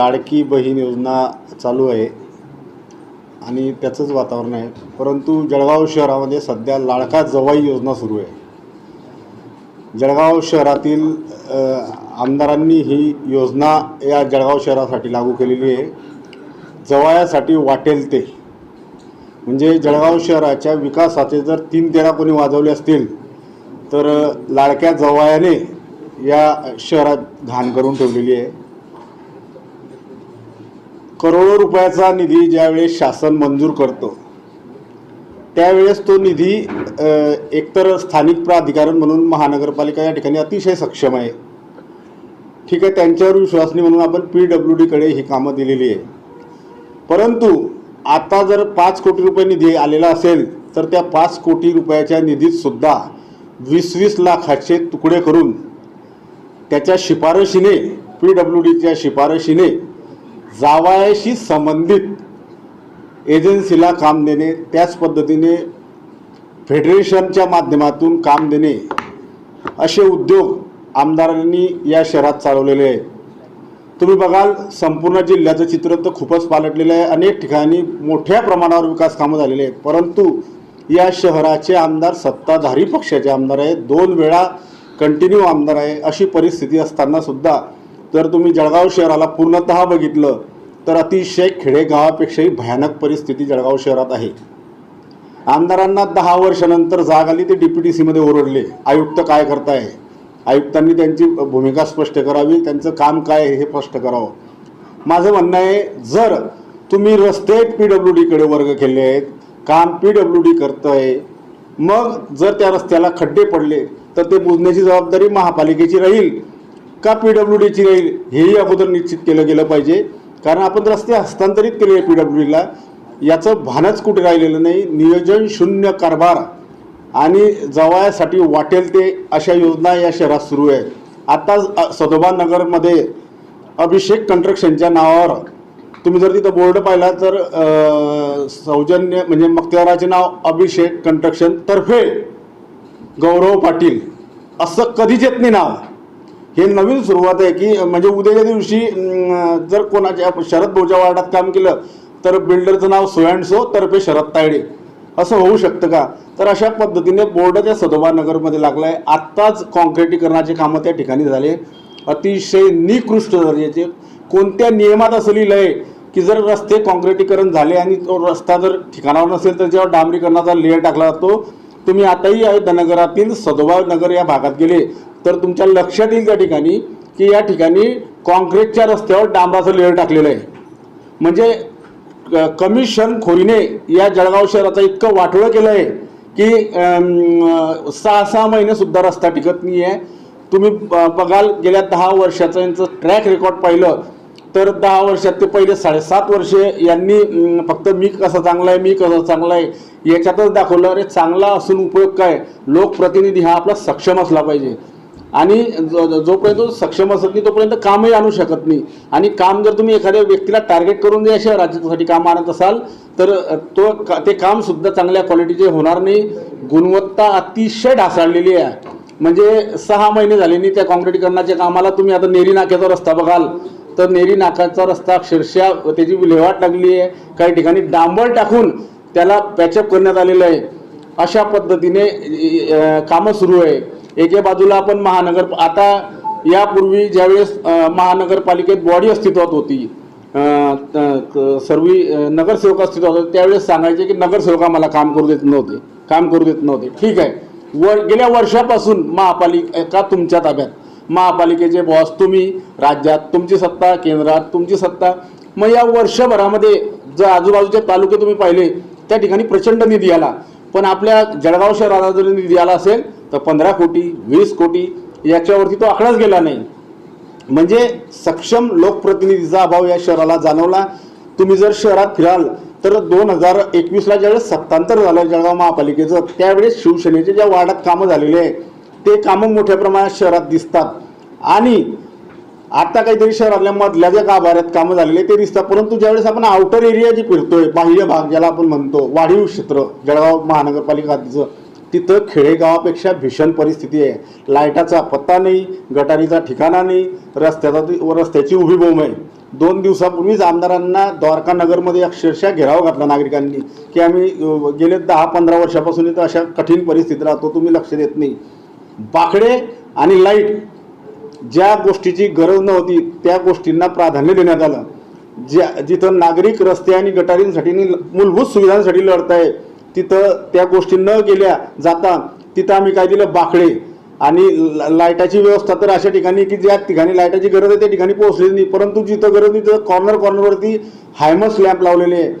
लाडकी बहीण योजना चालू आहे आणि त्याचंच वातावरण आहे. परंतु जळगाव शहरामध्ये सध्या लाडका जवाई योजना सुरू आहे. जळगाव शहरातील आमदारांनी ही योजना या जळगाव शहरासाठी लागू केलेली आहे. जवायासाठी वाटेल ते. म्हणजे जळगाव शहराच्या विकासाचे जर तीन तेरा कोणी वाजवले असतील तर लाडक्या जवायाने या शहरात घाण करून ठेवलेली आहे. करोडो रुपयाचा निधी ज्यावेळेस शासन मंजूर करतो त्यावेळेस तो निधी एकतर स्थानिक प्राधिकरण म्हणून महानगरपालिका या ठिकाणी अतिशय सक्षम आहे. ठीक आहे त्यांच्यावर विश्वासनी म्हणून आपण पी डब्ल्यू डीकडे ही कामं दिलेली आहे. परंतु आता जर पाच कोटी रुपये निधी आलेला असेल तर त्या पाच कोटी रुपयाच्या निधीतसुद्धा वीस वीस लाखाचे तुकडे करून त्याच्या शिफारशीने पी डब्ल्यू डीच्या शिफारशीने जावायाशी संबंधित एजन्सीला काम देणे त्याच पद्धतीने फेडरेशनच्या माध्यमातून काम देणे असे उद्योग आमदारांनी या शहरात चालवलेले आहेत. तुम्ही बघाल संपूर्ण जिल्ह्याचं चित्र तर खूपच पालटलेलं आहे. अनेक ठिकाणी मोठ्या प्रमाणावर विकास कामं झालेले आहेत. परंतु या शहराचे आमदार सत्ताधारी पक्षाचे आमदार आहेत. दोन वेळा कंटिन्यू आमदार आहे अशी परिस्थिती असताना सुद्धा जर तुम्ही जळगाव शहराला पूर्णतः बघितलं तर अतिशय खेडेगावापेक्षाही भयानक परिस्थिती जळगाव शहरात आहे. आमदारांना दहा वर्षानंतर जाग आली ते डी पी टी सीमध्ये ओरडले. आयुक्त काय करताय? आयुक्तांनी त्यांची भूमिका स्पष्ट करावी त्यांचं काम काय आहे हे स्पष्ट करावं. माझं म्हणणं आहे जर तुम्ही रस्ते पी डब्ल्यू डीकडे वर्ग केले आहेत काम पी डब्ल्यू डी करतं आहे मग जर त्या रस्त्याला खड्डे पडले तर ते बुजण्याची जबाबदारी महापालिकेची राहील. का पी डब्ल्यू डीची राहील हेही अगोदर निश्चित केलं गेलं पाहिजे? कारण आपण रस्ते हस्तांतरित केले आहे पी डब्ल्यू डीला याचं भानच कुठे राहिलेलं नाही. नियोजन शून्य कारभार आणि जवळसाठी वाटेल ते अशा योजना या शहरात सुरू आहेत. आता सदोबा नगरमध्ये अभिषेक कन्स्ट्रक्शनच्या नावावर तुम्ही जर तिथं बोर्ड पाहिला तर सौजन्य म्हणजे मक्तेदाराचे नाव अभिषेक कन्स्ट्रक्शन तर्फे गौरव पाटील. असं कधीच येत नाही नाव. हे नवीन सुरुवात आहे की म्हणजे उद्याच्या दिवशी जर कोणाच्या शरद भाऊच्या वार्डात काम केलं तर बिल्डरचं नाव सो अँड सो तर्फे शरद तायडे. असं होऊ शकतं का? तर अशा पद्धतीने बोर्ड त्या सदोबा नगरमध्ये लागला आहे आत्ताच कॉन्क्रिटीकरणाचे कामं त्या ठिकाणी झाले. अतिशय निकृष्ट दर्जाचे कोणत्या नियमात असं लिहिलं आहे की जर रस्ते कॉन्क्रिटीकरण झाले आणि तो रस्ता जर ठिकाणावर नसेल तर जेव्हा डांबरीकरणाचा लेअर टाकला जातो तुम्ही आताही अयोध्यानगरातील सदोबा नगर या भागात गेले तर तुमच्या लक्षात येईल त्या ठिकाणी की या ठिकाणी कॉन्क्रीटच्या रस्त्यावर डांबराचं लेअर टाकलेलं आहे. म्हणजे क- खोरीने या जळगाव शहराचं इतकं वाटोळं केलं आहे की सहा सहा महिनेसुद्धा रस्ता टिकत नाही आहे तुम्ही ब- बघाल गेल्या दहा वर्षाचं यांचं ट्रॅक रेकॉर्ड पाहिलं तर दहा वर्षात ते पहिले साडेसात वर्षे यांनी फक्त मी कसा चांगला आहे मी कसा चांगला आहे याच्यातच दाखवलं. अरे चांगला असून उपयोग काय? लोकप्रतिनिधी हा आपला सक्षम असला पाहिजे. आणि जो- जोपर्यंत सक्षम असत नाही तोपर्यंत कामही आणू शकत नाही. आणि काम जर तुम्ही एखाद्या व्यक्तीला टार्गेट करून जे अशा राज्यासाठी काम आणत असाल तर तो का- ते काम सुद्धा चांगल्या क्वालिटीचे होणार नाही. गुणवत्ता अतिशय ढासाळलेली आहे. म्हणजे सहा महिने झाले नाही त्या काँक्रिटीकरणाच्या कामाला. तुम्ही आता नेरी नाक्याचा रस्ता बघाल तर नेरी नाकाचा रस्ता अक्षरशः त्याची विल्हेवाट लागली आहे. काही ठिकाणी डांबर टाकून त्याला पॅचअप करण्यात आलेलं आहे. अशा पद्धतीने कामं सुरू आहे. एके बाजूला आपण महानगर आता यापूर्वी ज्यावेळेस महानगरपालिकेत बॉडी अस्तित्वात होती सर्वी सर्व नगरसेवक अस्तित्वात होते त्यावेळेस सांगायचे की नगरसेवक आम्हाला काम करू देत नव्हते काम करू देत नव्हते. ठीक आहे. वर गेल्या वर्षापासून महापालिका तुमच्या ताब्यात महापालिकेचे बॉस तुम्ही राज्यात तुमची सत्ता केंद्रात तुमची सत्ता. मग या वर्षभरामध्ये जर आजूबाजूचे तालुके तुम्ही पाहिले त्या ठिकाणी प्रचंड निधी आला. पण आपल्या जळगाव शहराला जर निधी आला असेल तर पंधरा कोटी वीस कोटी याच्यावरती तो आकडाच गेला नाही. म्हणजे सक्षम लोकप्रतिनिधीचा अभाव या शहराला जाणवला. तुम्ही जर शहरात फिराल तर दोन हजार एकवीसला ज्यावेळेस सत्तांतर झालं जळगाव महापालिकेचं त्यावेळेस शिवसेनेचे ज्या वार्डात कामं झालेले आहे ते कामं मोठ्या प्रमाणात शहरात दिसतात. आणि आता काहीतरी शहरातल्या मधल्या ज्या गाभाऱ्यात कामं झालेले ते दिसतात. परंतु ज्यावेळेस आपण आउटर एरिया जी फिरतोय बाह्य भाग ज्याला आपण म्हणतो वाढीव क्षेत्र जळगाव महानगरपालिका तिथं खेडेगावापेक्षा भीषण परिस्थिती आहे. लाईटाचा पत्ता नाही गटारीचा ठिकाणा नाही रस्त्याचा रस्त्याची उभी बोंब आहे. दोन दिवसापूर्वीच आमदारांना द्वारका नगरमध्ये अक्षरशः घेराव घातला नागरिकांनी की आम्ही गेले दहा पंधरा वर्षापासून इथं अशा कठीण परिस्थितीत राहतो तुम्ही लक्ष देत नाही. बाकडे आणि लाइट ज्या गोष्टीची गरज नव्हती त्या गोष्टींना प्राधान्य देण्यात आलं. ज्या जिथं नागरिक रस्ते आणि गटारींसाठी मूलभूत सुविधांसाठी लढत आहे तिथं त्या गोष्टी न गेल्या जाता तिथं आम्ही काय दिलं? बाकडे. आणि लाईटाची व्यवस्था तर अशा ठिकाणी की ज्या ठिकाणी लाईटाची गरज आहे त्या ठिकाणी पोहोचलेली नाही. परंतु जिथं गरज नाही तिथं कॉर्नर कॉर्नरवरती हायमस लॅम्प लावलेले आहे.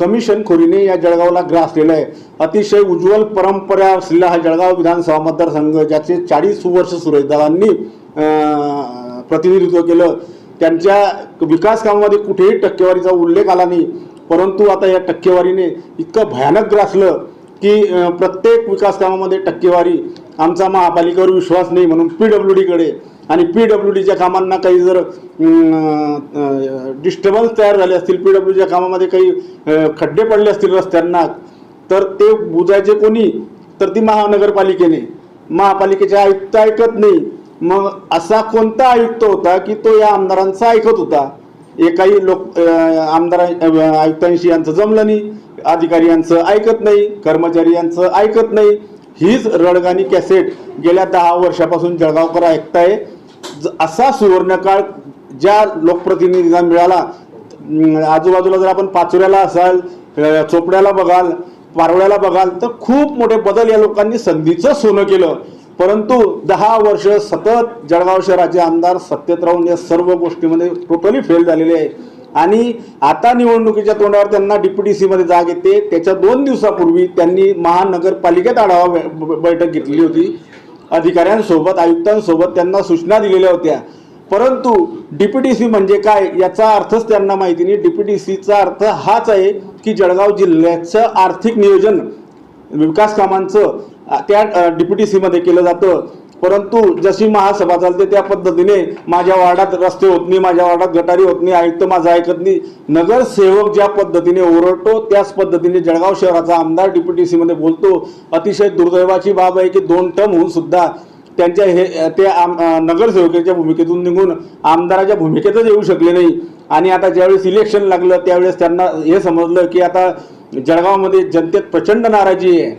कमिशन खोरीने या जळगावला ग्रासलेलं आहे. अतिशय उज्ज्वल परंपरा असलेला हा जळगाव विधानसभा मतदारसंघ ज्याचे चाळीस वर्ष सुरेशदारांनी प्रतिनिधित्व केलं. त्यांच्या विकास कामामध्ये कुठेही टक्केवारीचा उल्लेख आला नाही. परंतु आता या टक्केवारीने इतकं भयानक ग्रासलं की प्रत्येक विकास कामामध्ये टक्केवारी. आमचा महापालिकेवर विश्वास नाही म्हणून पी डब्ल्यू डीकडे आणि पी डब्ल्यू डीच्या कामांना काही जर डिस्टर्बन्स तयार झाले असतील पी डब्ल्यूच्या कामामध्ये काही खड्डे पडले असतील रस्त्यांना तर ते बुजायचे कोणी? तर ती महानगरपालिकेने. महापालिकेचे आयुक्त ऐकत नाही. मग असा कोणता आयुक्त होता की तो या आमदारांचा ऐकत होता? एकाही लोक आमदार आयुक्तांशी यांचं जमलं नाही अधिकारी यांचं ऐकत नाही कर्मचारी यांचं ऐकत नाही. हीच रडगाणी कॅसेट गेल्या दहा वर्षापासून जळगावकर ऐकताय. ज- असा सुवर्णकाळ ज्या लोकप्रतिनिधींना मिळाला आजूबाजूला जर आपण पाचोऱ्याला असाल चोपड्याला बघाल पारवड्याला बघाल तर खूप मोठे बदल या लोकांनी संधीचं सोनं केलं. परंतु दहा वर्ष सतत जळगाव शहराचे आमदार सत्तेत राहून या सर्व गोष्टीमध्ये टोटली फेल झालेले आहे. आणि आता निवडणुकीच्या तोंडावर त्यांना डी सीमध्ये जाग येते. त्याच्या दोन दिवसापूर्वी त्यांनी महानगरपालिकेत आढावा बै- बैठक घेतली होती. अधिकाऱ्यांसोबत आयुक्तांसोबत त्यांना सूचना दिलेल्या होत्या. परंतु डी सी म्हणजे काय याचा अर्थच त्यांना माहिती नाही. डी सीचा अर्थ हाच आहे की जळगाव जिल्ह्याचं आर्थिक नियोजन विकास कामांचं त्या डिप्युटी सीमध्ये केलं जातं. परंतु जशी महासभा चालते त्या पद्धतीने माझ्या वार्डात रस्ते होत नाही माझ्या वार्डात गटारी होत नाही आयुक्त माझा ऐकत नाही. नगरसेवक ज्या पद्धतीने ओरडतो त्याच पद्धतीने जळगाव शहराचा आमदार डिप्युटी सीमध्ये बोलतो. अतिशय दुर्दैवाची बाब आहे की दोन टर्म होऊन सुद्धा त्यांच्या हे ते आम अ, नगरसेवकाच्या भूमिकेतून निघून आमदाराच्या भूमिकेतच येऊ शकले नाही. आणि आता ज्यावेळेस इलेक्शन लागलं त्यावेळेस त्यांना हे समजलं की आता जळगावमध्ये जनतेत प्रचंड नाराजी आहे.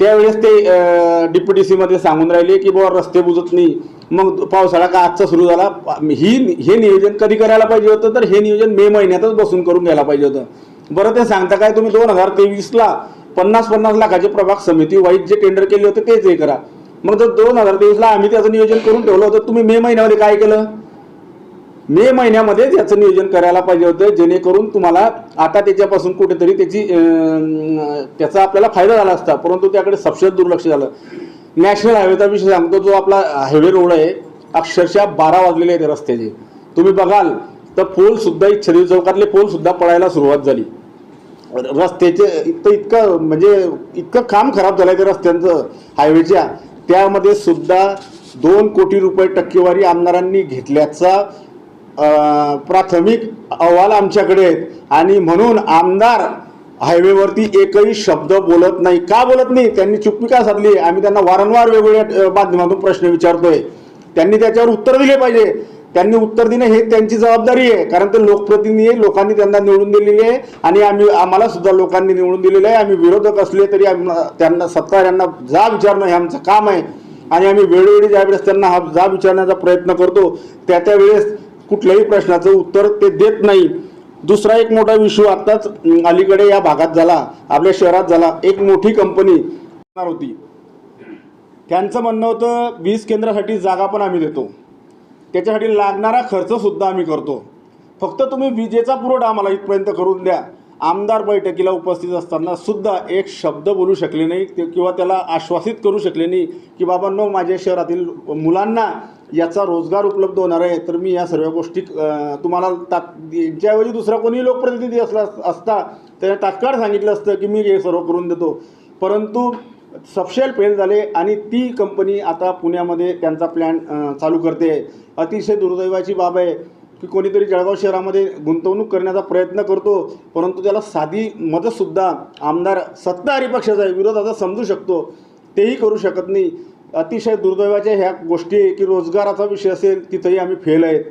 त्यावेळेस ते डिप्युटी सीमध्ये सांगून राहिले की बुवा रस्ते बुजत नाही. मग पावसाळा का आजचा सुरू झाला? ही हे नियोजन कधी करायला पाहिजे होतं? तर हे नियोजन मे महिन्यातच बसून करून घ्यायला पाहिजे होतं. बरं ते सांगता काय? तुम्ही दोन हजार तेवीसला पन्नास पन्नास लाखाचे प्रभाग समिती वाईट जे टेंडर केले होते तेच हे करा. मग जर दोन हजार तेवीसला आम्ही त्याचं नियोजन करून ठेवलं होतं तुम्ही मे महिन्यामध्ये काय केलं? मे महिन्यामध्येच याचं नियोजन करायला पाहिजे होतं जेणेकरून तुम्हाला आता त्याच्यापासून कुठेतरी त्याची त्याचा आपल्याला फायदा झाला असता परंतु त्याकडे सपशेल दुर्लक्ष झालं. नॅशनल हायवेचा विषय सांगतो जो आपला हायवे रोड आहे अक्षरशः बारा वाजलेले आहेत रस्त्याचे. तुम्ही बघाल तर पोल सुद्धा छत्री चौकातले पोल सुद्धा पडायला सुरुवात झाली. रस्त्याचे इतकं इतकं म्हणजे इतकं काम खराब झालंय त्या रस्त्यांचं हायवेच्या. त्यामध्ये सुद्धा दोन कोटी रुपये टक्केवारी आमदारांनी घेतल्याचा प्राथमिक अहवाल आमच्याकडे आहेत. आणि म्हणून आमदार हायवेवरती एकही शब्द बोलत नाही. का बोलत नाही? त्यांनी चुप्पी का साधली? आम्ही त्यांना वारंवार वेगवेगळ्या माध्यमातून प्रश्न विचारतोय. त्यांनी त्याच्यावर उत्तर दिले पाहिजे. त्यांनी उत्तर देणे हे त्यांची जबाबदारी आहे. कारण ते लोकप्रतिनिधी आहे. लोकांनी त्यांना निवडून दिलेली आहे. आणि आम्ही आम्हाला सुद्धा लोकांनी निवडून दिलेलं आहे. आम्ही विरोधक असले तरी आम्ही त्यांना यांना जा विचारणं हे आमचं काम आहे. आणि आम्ही वेळोवेळी ज्यावेळेस त्यांना हा जा विचारण्याचा प्रयत्न करतो त्या त्या वेळेस कुठल्याही प्रश्नाचं उत्तर ते देत नाही. दुसरा एक मोठा इश्यू आत्ताच अलीकडे या भागात झाला आपल्या शहरात झाला. एक मोठी कंपनी होती. त्यांचं म्हणणं होतं वीज केंद्रासाठी जागा पण आम्ही देतो. त्याच्यासाठी लागणारा खर्चसुद्धा आम्ही करतो. फक्त तुम्ही विजेचा पुरवठा आम्हाला इथपर्यंत करून द्या. आमदार बैठकीला उपस्थित असताना सुद्धा एक शब्द बोलू शकले नाही ते किंवा त्याला आश्वासित करू शकले नाही की बाबांनो माझ्या शहरातील मुलांना याचा रोजगार उपलब्ध होणार आहे तर मी या सर्व गोष्टी तुम्हाला तात यांच्याऐवजी दुसरा कोणी लोकप्रतिनिधी असला असता त्याने तात्काळ सांगितलं असतं की मी हे सर्व करून देतो. परंतु सफशेल फेल झाले आणि ती कंपनी आता पुण्यामध्ये त्यांचा प्लॅन चालू करते. अतिशय दुर्दैवाची बाब आहे की कोणीतरी जळगाव शहरामध्ये गुंतवणूक करण्याचा प्रयत्न करतो परंतु त्याला साधी मदतसुद्धा आमदार सत्ताधारी पक्षाचा आहे विरोधाचा समजू शकतो. तेही करू शकत नाही. अतिशय दुर्दैवाच्या ह्या गोष्टी आहे की रोजगाराचा विषय असेल तिथंही आम्ही फेल आहेत.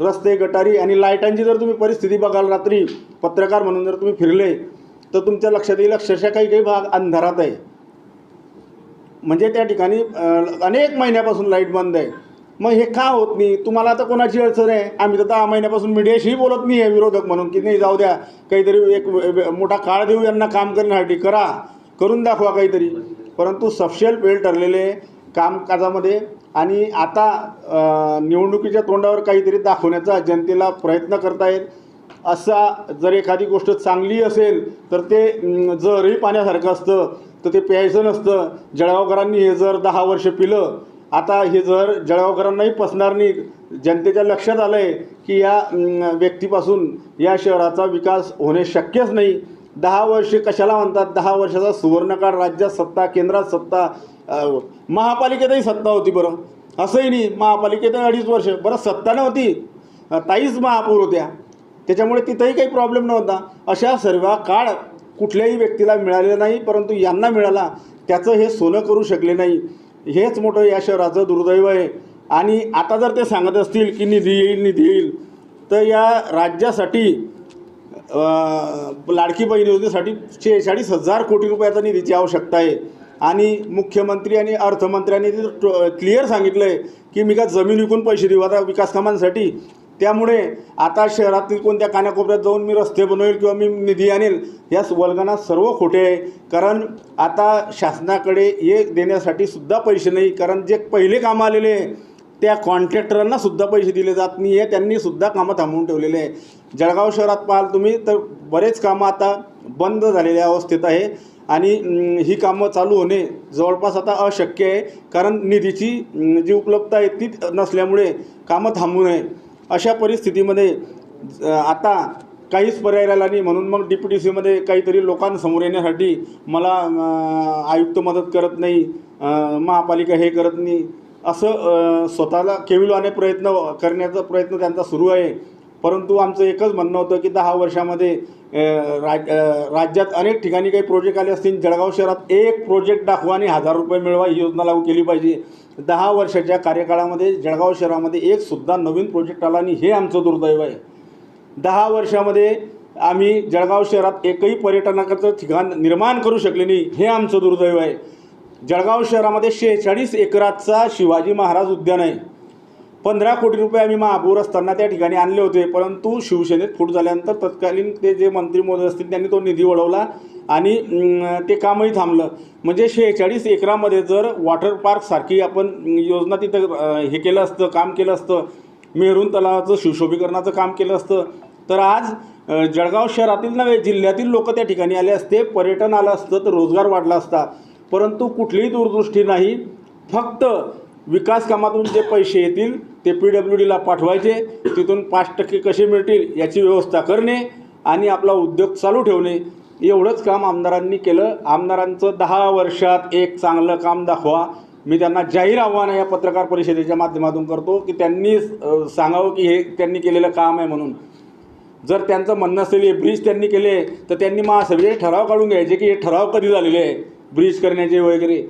रस्ते गटारी आणि लाईटांची जर तुम्ही परिस्थिती बघाल रात्री पत्रकार म्हणून जर तुम्ही फिरले तर तुमच्या लक्षात येईल अक्षरशः काही काही भाग अंधारात आहे. म्हणजे त्या ठिकाणी अनेक महिन्यापासून लाइट बंद आहे. मग हे का होत नाही? तुम्हाला आता कोणाची अडचण आहे? आम्ही तर दहा महिन्यापासून मीडियाशीही बोलत नाही आहे विरोधक म्हणून की नाही जाऊ द्या काहीतरी एक मोठा काळ देऊ यांना काम करण्यासाठी करा करून दाखवा काहीतरी. परंतु सफशेल वेळ ठरलेले कामकाजामध्ये आणि आता निवडणुकीच्या तोंडावर काहीतरी दाखवण्याचा जनतेला प्रयत्न करतायत असा जर एखादी गोष्ट चांगली असेल तर ते जरही पाण्यासारखं असतं तर ते प्यायचं नसतं. जळगावकरांनी हे जर दहा वर्ष पिलं आता हे जर जळगावकरांनाही पसणार नाही. जनतेच्या लक्षात आलं आहे की या व्यक्तीपासून या शहराचा विकास होणे शक्यच नाही. दहा वर्ष कशाला म्हणतात? दहा वर्षाचा सुवर्णकाळ राज्यात सत्ता केंद्रात सत्ता महापालिकेतही सत्ता होती बरं. असंही नाही महापालिकेत अडीच वर्ष. बरं सत्ता नव्हती. ताईच महापौर होत्या. त्याच्यामुळे तिथंही काही प्रॉब्लेम नव्हता. अशा सर्व काळ कुठल्याही व्यक्तीला मिळालेला नाही परंतु यांना मिळाला. त्याचं हे सोनं करू शकले नाही. हेच मोठं या शहराचं दुर्दैव आहे. आणि आता जर ते सांगत असतील की निधी येईल निधी येईल तर या राज्यासाठी लाडकी बहीण योजनेसाठी शेहेचाळीस हजार कोटी रुपयाचा निधीची आवश्यकता आहे. आणि मुख्यमंत्री आणि अर्थमंत्र्यांनी ते क्लिअर सांगितलं आहे की मी का जमीन विकून पैसे देऊ आता विकास कामांसाठी. त्यामुळे आता शहरातील कोणत्या कानाकोपऱ्यात जाऊन मी रस्ते बनवेल किंवा मी निधी आणेल या वल्गना सर्व खोटे आहे. कारण आता शासनाकडे हे देण्यासाठी सुद्धा पैसे नाही. कारण जे पहिले कामं आलेले आहे त्या कॉन्ट्रॅक्टरांना सुद्धा पैसे दिले जात नाही आहे त्यांनी सुद्धा कामं थांबवून ठेवलेले आहे जळगाव शहरात पाहाल तुम्ही तर बरेच कामं आता बंद झालेल्या अवस्थेत आहे. आणि ही कामं चालू होणे जवळपास आता अशक्य आहे. कारण निधीची जी उपलब्धता आहे ती नसल्यामुळे कामं थांबू नये. अशा परिस्थितीमध्ये आता काहीच पर्याय राहिला नाही. म्हणून मग डी पी टी सीमध्ये काहीतरी लोकांसमोर येण्यासाठी मला आयुक्त मदत करत नाही. महापालिका हे करत नाही. असं स्वतःला केविलवाने प्रयत्न करण्याचा प्रयत्न त्यांचा सुरू आहे. परंतु आमचं एकच म्हणणं होतं की दहा वर्षामध्ये राज राज्यात अनेक ठिकाणी काही प्रोजेक्ट आले असतील. जळगाव शहरात एक प्रोजेक्ट दाखवा आणि हजार रुपये मिळवा ही योजना लागू केली पाहिजे. दहा वर्षाच्या कार्यकाळामध्ये जळगाव शहरामध्ये एक सुद्धा नवीन प्रोजेक्ट आला आणि हे आमचं दुर्दैव आहे. दहा वर्षामध्ये आम्ही जळगाव शहरात एकही पर्यटनाचं ठिकाण निर्माण करू शकले नाही हे आमचं दुर्दैव आहे. जळगाव शहरामध्ये शेहेचाळीस एकराचा शिवाजी महाराज उद्यान आहे. पंधरा कोटी रुपये आम्ही महापौर असताना त्या ठिकाणी आणले होते परंतु शिवसेनेत फूट झाल्यानंतर तत्कालीन ते जे मंत्री महोदय असतील त्यांनी तो निधी वळवला आणि ते कामही थांबलं. म्हणजे शेहेचाळीस एकरामध्ये जर वॉटर पार्कसारखी आपण योजना तिथं हे केलं असतं काम केलं असतं मेहरून तलावाचं शिवशोभीकरणाचं काम केलं असतं तर आज जळगाव शहरातील नव्हे जिल्ह्यातील लोक त्या ठिकाणी आले असते पर्यटन आलं असतं तर रोजगार वाढला असता. परंतु कुठलीही दूरदृष्टी नाही. फक्त विकास कामातून जे पैसे येतील ते पी डब्ल्यू डीला पाठवायचे. तिथून पाच टक्के कसे मिळतील याची व्यवस्था करणे आणि आपला उद्योग चालू ठेवणे. एवढंच काम आमदारांनी केलं. आमदारांचं दहा वर्षात एक चांगलं काम दाखवा. मी त्यांना जाहीर आव्हान या पत्रकार परिषदेच्या माध्यमातून करतो की त्यांनी सांगावं की हे त्यांनी केलेलं काम आहे म्हणून. जर त्यांचं म्हणणं असेल हे ब्रिज त्यांनी केले तर त्यांनी महासभेचे ठराव काढून घ्यायचे की हे ठराव कधी झालेले आहे? ब्रिज करण्याचे वगैरे.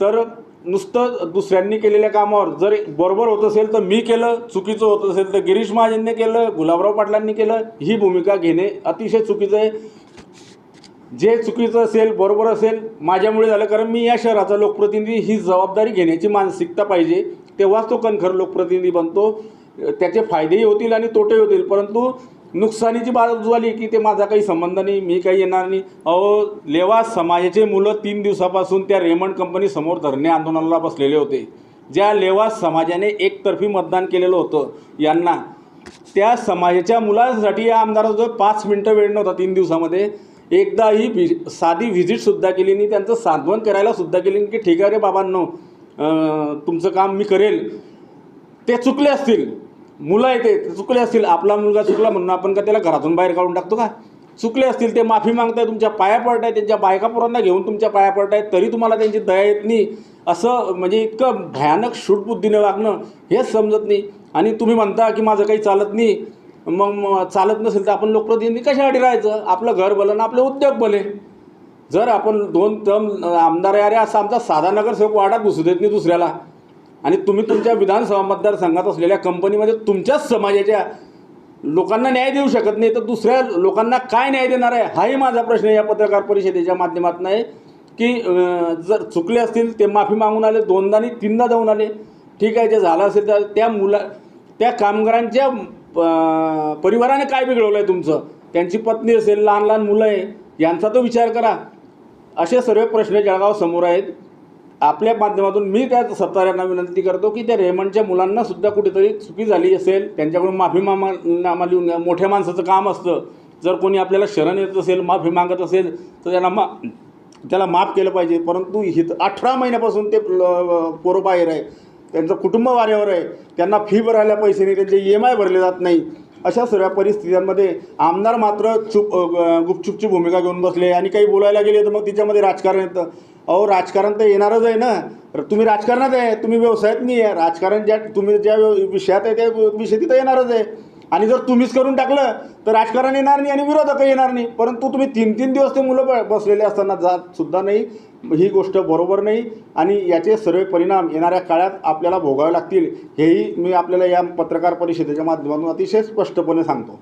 तर नुसतं दुसऱ्यांनी केलेल्या कामावर जर बरोबर होत असेल तर मी केलं चुकीचं होत असेल तर गिरीश महाजनने केलं गुलाबराव पाटलांनी केलं ही भूमिका घेणे अतिशय चुकीचं आहे. जे चुकीचं असेल बरोबर असेल माझ्यामुळे झालं. कारण मी या शहराचा लोकप्रतिनिधी ही जबाबदारी घेण्याची मानसिकता पाहिजे. तेव्हाच तो कणखर लोकप्रतिनिधी बनतो. त्याचे फायदेही होतील आणि तोटेही होतील. परंतु नुकसानीची बाजू झाली की ते माझा काही संबंध नाही मी काही येणार नाही. अहो लेवा समाजाचे मुलं तीन दिवसापासून त्या रेमंड कंपनी समोर धरणे आंदोलनाला बसलेले होते. ज्या लेवा समाजाने एकतर्फी मतदान केलेलं होतं यांना. त्या समाजाच्या मुलांसाठी या आमदाराजवळ पाच मिनटं वेळ नव्हता तीन दिवसामध्ये एकदाही वि साधी व्हिजिटसुद्धा केली नाही त्यांचं सांत्वन करायला सुद्धा केली नाही की ठीक आहे रे बाबांनो तुमचं काम मी करेल. ते चुकले असतील. मुलं आहे ते चुकले असतील. आपला मुलगा चुकला म्हणून आपण का त्याला घरातून बाहेर काढून टाकतो का? चुकले असतील ते माफी मागताय तुमच्या पाया पडताय त्यांच्या बायका पोरांना घेऊन तुमच्या पाया पडताय तरी तुम्हाला त्यांची दया येत नाही. असं म्हणजे इतकं भयानक शूटबुद्धीनं वागणं हेच समजत नाही. आणि तुम्ही म्हणता की माझं काही चालत नाही. मग चालत नसेल तर आपण लोकप्रतिनिधी कशासाठी राहायचं? आपलं घर भलं ना आपले उद्योग भले. जर आपण दोन टर्म आमदार आहे अरे असा आमचा साधा नगरसेवक वाडा घुसू देत नाही दुसऱ्याला. आणि तुम्ही तुमच्या विधानसभा मतदारसंघात असलेल्या कंपनीमध्ये तुमच्याच समाजाच्या लोकांना न्याय देऊ शकत नाही तर दुसऱ्या लोकांना काय न्याय देणार आहे? हाही माझा प्रश्न या पत्रकार परिषदेच्या माध्यमातून आहे की जर चुकले असतील ते माफी मागून आले दोनदा आणि तीनदा जाऊन आले. ठीक आहे जे झालं असेल तर त्या मुला त्या कामगारांच्या परिवाराने काय बिघडवलं आहे तुमचं? त्यांची पत्नी असेल लहान लहान मुलं आहे यांचा तो विचार करा. असे सर्व प्रश्न जळगाव समोर आहेत. आपल्या माध्यमातून मी त्या सत्ताऱ्यांना विनंती करतो की त्या रेमंडच्या मुलांना सुद्धा कुठेतरी चुकी झाली असेल त्यांच्याकडून माफी मामा नामा लिहून घ्या. मोठ्या माणसाचं काम असतं. जर कोणी आपल्याला शरण येत असेल माफी मागत असेल तर त्याला मा त्याला माफ केलं पाहिजे. परंतु हित अठरा महिन्यापासून ते पोरं बाहेर आहे. त्यांचं कुटुंब वाऱ्यावर आहे. त्यांना फी भरायला पैसे नाही त्यांचे ई एम आय भरले जात नाही. अशा सर्व परिस्थितींमध्ये आमदार मात्र चुप गुपचुपची भूमिका घेऊन बसले आणि काही बोलायला गेले तर मग तिच्यामध्ये राजकारण येतं. अहो राजकारण तर येणारच आहे ना. तुम्ही राजकारणात आहे तुम्ही व्यवसायात नाही आहे. राजकारण ज्या तुम्ही ज्या विषयात आहे त्या विषय तिथं येणारच आहे. आणि जर तुम्हीच करून टाकलं तर राजकारण येणार नाही आणि विरोधक येणार नाही. परंतु तुम्ही तीन तीन दिवस ते मुलं ब- बसलेले असताना जात सुद्धा नाही. ही गोष्ट बरोबर नाही. आणि याचे सर्व परिणाम येणाऱ्या काळात आपल्याला भोगावे लागतील. हेही मी आपल्याला या पत्रकार परिषदेच्या माध्यमातून अतिशय स्पष्टपणे सांगतो.